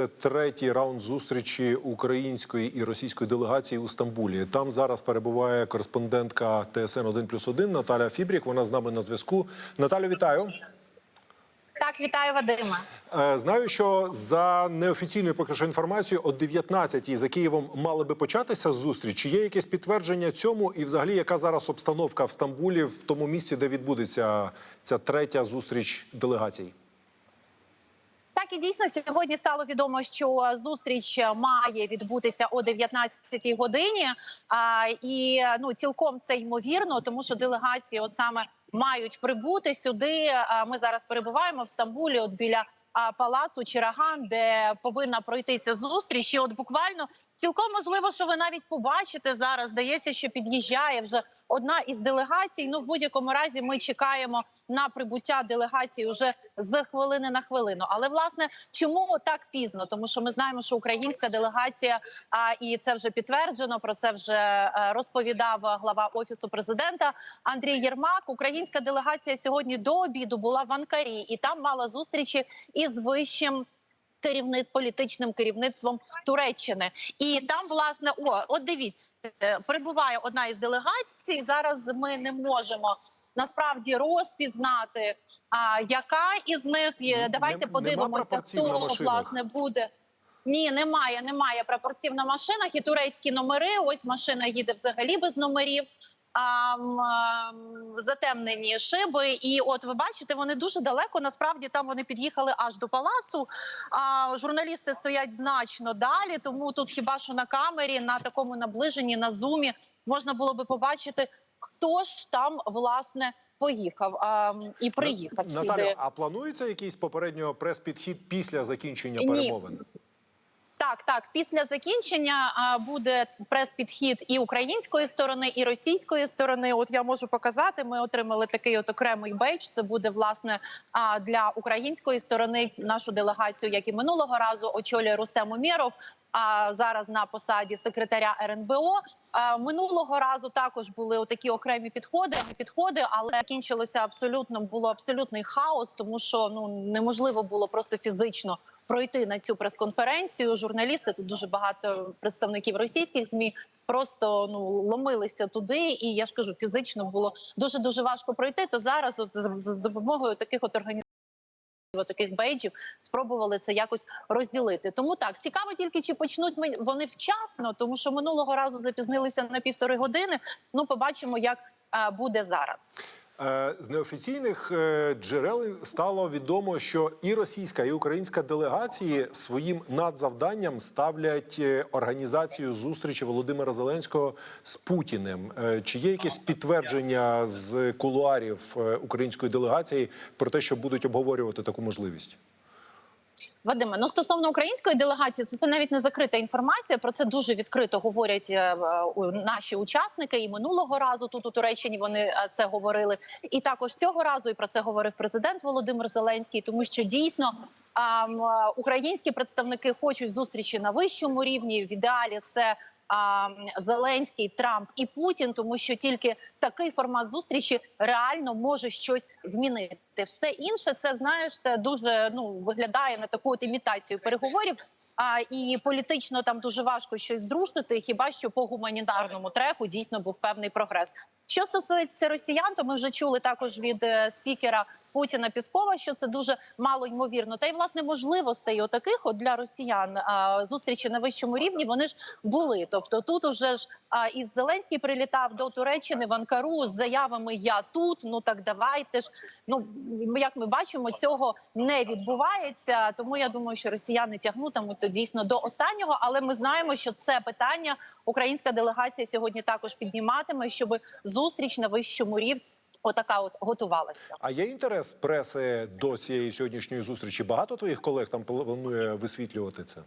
Це третій раунд зустрічі української і російської делегації у Стамбулі. Там зараз перебуває кореспондентка ТСН 1+,1 Наталя Фібрік. Вона з нами на зв'язку. Наталю, вітаю. Так, вітаю Вадима. Е, Знаю, що за неофіційною поки що інформацією, о 19-й за Києвом мали би початися зустріч. Чи є якесь підтвердження цьому? І, взагалі, яка зараз обстановка в Стамбулі, в тому місці, де відбудеться ця третя зустріч делегацій? Так і дійсно сьогодні стало відомо, що зустріч має відбутися о 19-й годині. А, і ну цілком це ймовірно, тому що делегації, от саме. Мають прибути сюди. Ми зараз перебуваємо в Стамбулі, от біля палацу Чираган, де повинна пройти ця зустріч. І от буквально цілком можливо, що ви навіть побачите зараз. Здається, що під'їжджає вже одна із делегацій. Ну в будь-якому разі ми чекаємо на прибуття делегації вже з хвилини на хвилину. Але власне чому так пізно? Тому що ми знаємо, що українська делегація, а і це вже підтверджено. Про це вже е, розповідав глава офісу президента Андрій Єрмак. Українська делегація сьогодні до обіду була в Анкарі, і там мала зустрічі із вищим. Керівник політичним керівництвом Туреччини, і там власне о, от дивіться, е, прибуває одна із делегацій. Зараз ми не можемо насправді розпізнати, а яка із них є. Давайте нема подивимося, хто власне буде. Ні, немає, немає прапорців на машинах і турецькі номери. Ось машина їде взагалі без номерів. Затемнені шиби, і от ви бачите, вони дуже далеко. Насправді там вони під'їхали аж до палацу. А журналісти стоять значно далі. Тому тут хіба що на камері, на такому наближенні, на зумі можна було би побачити, хто ж там власне поїхав а, і приїхав Наталя, сюди. а планується якийсь попередньо прес-підхід після закінчення Ні. Так, так. Після закінчення буде прес-підхід і української сторони, і російської сторони. От я можу показати. Ми отримали такий от окремий бейдж. Це буде власне для української сторони нашу делегацію, як і минулого разу, очолює Рустем Умєров. А зараз на посаді секретаря РНБО минулого разу також були такі окремі підходи. Підходи, але закінчилося абсолютно було абсолютний хаос, тому що ну неможливо було просто фізично пройти на цю прес-конференцію. Журналісти тут дуже багато представників російських змі просто ну ломилися туди, і я ж кажу, фізично було дуже дуже важко пройти. То зараз, от за допомогою таких от організацій, таких бейджів, спробували це якось розділити. Тому так цікаво тільки чи почнуть вони вчасно, тому що минулого разу запізнилися на півтори години. Ну побачимо, як е, буде зараз. Е, З неофіційних е, джерел стало відомо, що і російська, і українська делегації своїм надзавданням ставлять е, організацію зустрічі Володимира Зеленського з Путіним. Чи є якесь підтвердження з кулуарів української делегації про те, що будуть обговорювати таку можливість? Вадиме, ну стосовно української делегації, то це навіть не закрита інформація. Про це дуже відкрито говорять е, наші учасники. І минулого разу тут у Туреччині вони е, це говорили. І також цього разу і про це говорив президент Володимир Зеленський, тому що дійсно. е, українські представники хочуть зустрічі на вищому рівні. В ідеалі м, Зеленський, Трамп і Путін, тому що тільки такий формат зустрічі реально може щось змінити. Все інше це знаєш, дуже ну виглядає на таку от імітацію переговорів. А і політично там дуже важко щось зрушити. Хіба що по гуманітарному треку дійсно був певний прогрес. Що стосується росіян, то ми вже чули також від е, спікера Путіна Піскова, що це дуже мало ймовірно. Та й власне можливостей отаких от для росіян зустрічі на вищому рівні вони ж були. Тобто, тут уже ж із Зеленський прилітав до Туреччини в Анкару з заявами Я тут. Ну так давайте ж. Ну як ми бачимо, цього не відбувається. Тому я думаю, що росіяни тягнутимуть то дійсно до останнього. Але ми знаємо, що це питання українська делегація сьогодні також підніматиме, щоб зустріч на вищому рівні отака от готувалася. А є інтерес преси до цієї сьогоднішньої зустрічі? Багато твоїх колег там планує висвітлювати це?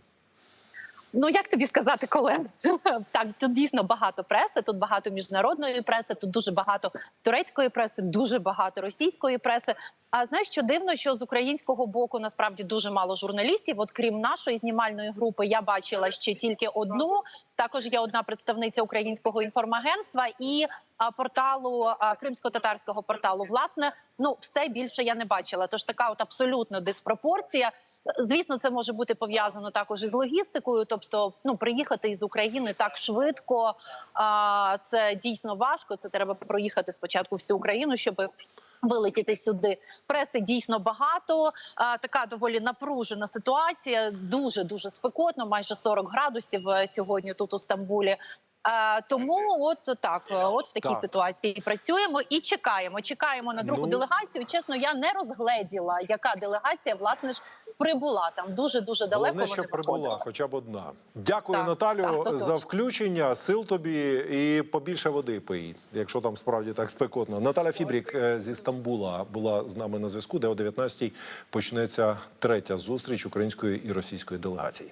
Ну як тобі сказати, колег? Так, тут дійсно багато преси, тут багато міжнародної преси, тут дуже багато турецької преси, дуже багато російської преси. А знаєш, що дивно, що з українського боку насправді дуже мало журналістів. От крім нашої знімальної групи, я бачила ще тільки одну. Також є одна представниця українського інформагентства і порталу кримсько-татарського порталу Власне. Ну все більше я не бачила. Тож така от абсолютно диспропорція. Звісно, це може бути пов'язано також із логістикою. Тобто, ну приїхати із України так швидко. Це дійсно важко. Це треба проїхати спочатку всю Україну, щоб Вилетіти сюди преси дійсно багато. А, така доволі напружена ситуація. Дуже дуже спекотно, майже 40 градусів е, сьогодні тут у Стамбулі. А, тому, от так, е, от в такій Так. ситуації працюємо і чекаємо. Чекаємо на другу Ну, делегацію. Чесно, я не розгледіла, яка делегація власне ж прибула там. Дуже дуже далеко. Головне, що прибула, хоча б одна. Дякую, Так, Наталю, так, за включення. Сил тобі і побільше води пий, якщо там справді так спекотно. Наталя Фібрік е, зі Стамбула була з нами на зв'язку, де о 19-й почнеться третя зустріч української і російської делегацій.